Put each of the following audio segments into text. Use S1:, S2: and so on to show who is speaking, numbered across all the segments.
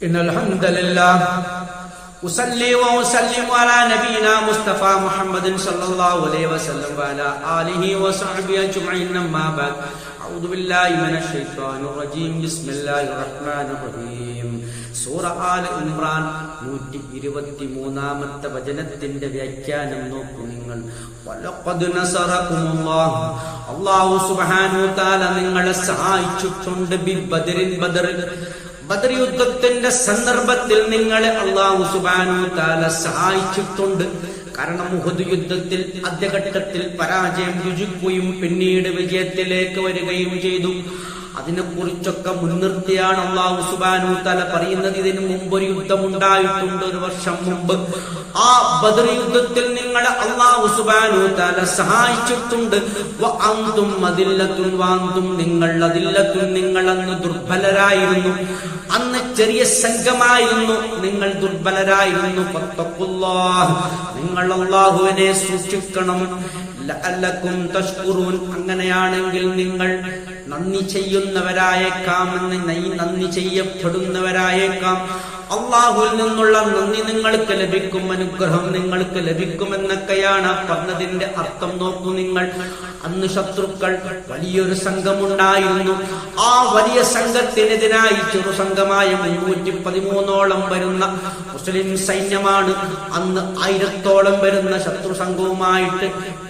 S1: إن الحمد لله أصلي وأسلم على نبينا مصطفى محمد صلى الله عليه وسلم وعلى آله وصحبه أجمعين أما بعد أعوذ بالله من الشيطان الرجيم بسم الله الرحمن الرحيم സൂറ all Imran നൂറ്റി ഇരുപത്തി മൂന്നാമത്തെ വചനത്തിന്റെ വ്യാഖ്യാനം നോക്കൂ നിങ്ങൾ വലഖദ് നസറകുമുല്ലാഹ് അല്ലാഹു സുബ്ഹാനഹു തആല നിങ്ങളെ സഹായിച്ചിട്ടുണ്ട് ബി ബദറിൻ ബദറിൽ ബദർ യുദ്ധത്തിന്റെ സന്ദർഭത്തിൽ നിങ്ങളെ അള്ളാഹു സുബാനു താല സഹായിച്ചിട്ടുണ്ട്. കാരണം മുഹദ് യുദ്ധത്തിൽ ആദ്യഘട്ടത്തിൽ പരാജയം രുചിക്കുകയും പിന്നീട് വിജയത്തിലേക്ക് വരികയും ചെയ്തു. അതിനെ കുറിച്ചൊക്കെ മുൻനിർത്തിയാണ് അള്ളാഹു സുബാനു തല പറയുന്നത്. ഇതിന് മുമ്പ് ഒരു യുദ്ധം ഉണ്ടായിട്ടുണ്ട് ഒരു വർഷം മുമ്പ്. ആ ബദർ യുദ്ധത്തിൽ നിങ്ങളെ അള്ളാഹു സുബാനു തല സഹായിച്ചിട്ടുണ്ട്. നിങ്ങൾ അതില്ലത്തും നിങ്ങൾ അന്ന് ദുർബലരായിരുന്നു. അന്ന് ചെറിയ സംഘമായിരുന്നു. നിങ്ങൾ ദുർബലരായിരുന്നു. നിങ്ങൾ അള്ളാഹുവിനെ സൂക്ഷിക്കണം. അങ്ങനെയാണെങ്കിൽ നിങ്ങൾ നന്ദി ചെയ്യുന്നവരായേക്കാം എന്ന് നന്ദി ചെയ്യപ്പെടുന്നവരായേക്കാം. അള്ളാഹുവിൽ നിന്നുള്ള നന്ദി നിങ്ങൾക്ക് ലഭിക്കും അനുഗ്രഹം നിങ്ങൾക്ക് ലഭിക്കുമെന്നൊക്കെയാണ് പറഞ്ഞതിന്റെ അർത്ഥം. നോക്കൂ നിങ്ങൾ അന്ന് ശത്രുക്കൾ വലിയൊരു സംഘമുണ്ടായിരുന്നു. ആ വലിയ സംഘത്തിനെതിരായി ചെറു സംഘമായ മുന്നൂറ്റി പതിമൂന്നോളം വരുന്ന മുസ്ലിം സൈന്യമാണ് അന്ന് ആയിരത്തോളം വരുന്ന ശത്രു സംഘവുമായിട്ട്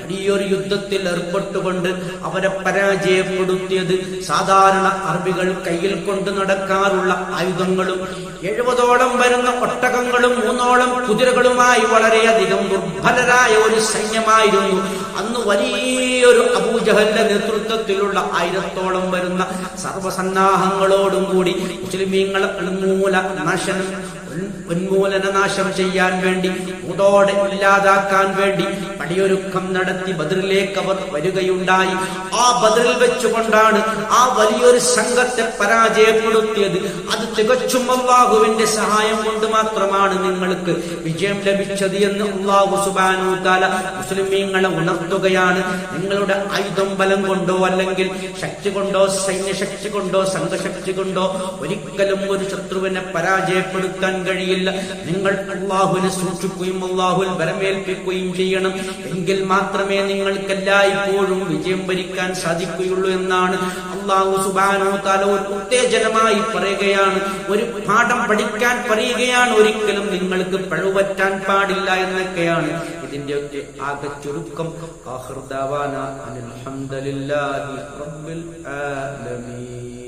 S1: വലിയൊരു യുദ്ധത്തിൽ ഏർപ്പെട്ടുകൊണ്ട് അവരെ പരാജയപ്പെടുത്തിയത് സാധാരണ അറബികൾ കയ്യിൽ കൊണ്ട് നടക്കാറുള്ള ആയുധങ്ങളും എഴുപതോളം വരുന്ന ഒട്ടകങ്ങളും മൂന്നോളം കുതിരകളുമായി വളരെയധികം ദുർബലരായ ഒരു സൈന്യമായിരുന്നു. അന്ന് വലിയൊരു അബൂജഹലിന്റെ നേതൃത്വത്തിലുള്ള ആയിരത്തോളം വരുന്ന സർവസന്നാഹങ്ങളോടും കൂടി മുസ്ലിമീങ്ങളെ മൂല നാശനം ഉന്മൂലന നാശം ചെയ്യാൻ വേണ്ടി ഉതോടെ ഇല്ലാതാക്കാൻ വേണ്ടി പടിയൊരുക്കം നടത്തി ബദറിലേക്ക് അവർ വരികയുണ്ടായി. ആ ബദറിൽ വെച്ചുകൊണ്ടാണ് ആ വലിയൊരു സംഘത്തെ പരാജയപ്പെടുത്തിയത്. അത് തികച്ചും അള്ളാഹുവിന്റെ സഹായം കൊണ്ട് മാത്രമാണ് നിങ്ങൾക്ക് വിജയം ലഭിച്ചത് എന്ന് അള്ളാഹു സുബാനു താല മുസ്ലിമീങ്ങളെ ഉണർത്തുകയാണ്. നിങ്ങളുടെ ആയുധം ബലം കൊണ്ടോ അല്ലെങ്കിൽ ശക്തി കൊണ്ടോ സൈന്യശക്തി കൊണ്ടോ സംഘശക്തി കൊണ്ടോ ഒരിക്കലും ഒരു ശത്രുവിനെ പരാജയപ്പെടുത്താൻ കഴിയില്ല. നിങ്ങൾ അള്ളാഹുവിനെ സൂക്ഷിക്കുകയും അള്ളാഹുൽ വരമേൽപ്പിക്കുകയും ചെയ്യണം. എങ്കിൽ മാത്രമേ നിങ്ങൾക്ക് എല്ലായ്പ്പോഴും വിജയം ഭരിക്കാൻ സാധിക്കുകയുള്ളൂ എന്നാണ് അള്ളാഹു സുബാനോ താല ഒരു ഉത്തേജനമായി പറയുകയാണ്. ഒരു പാഠം പഠിക്കാൻ പറയുകയാണ് ഒരിക്കലും നിങ്ങൾക്ക് പഴുവറ്റാൻ പാടില്ല എന്നൊക്കെയാണ് ഇതിന്റെയൊക്കെ ആകെ ചുരുക്കം. അനിൽ റബ്ബിൽ ആലമീൻ.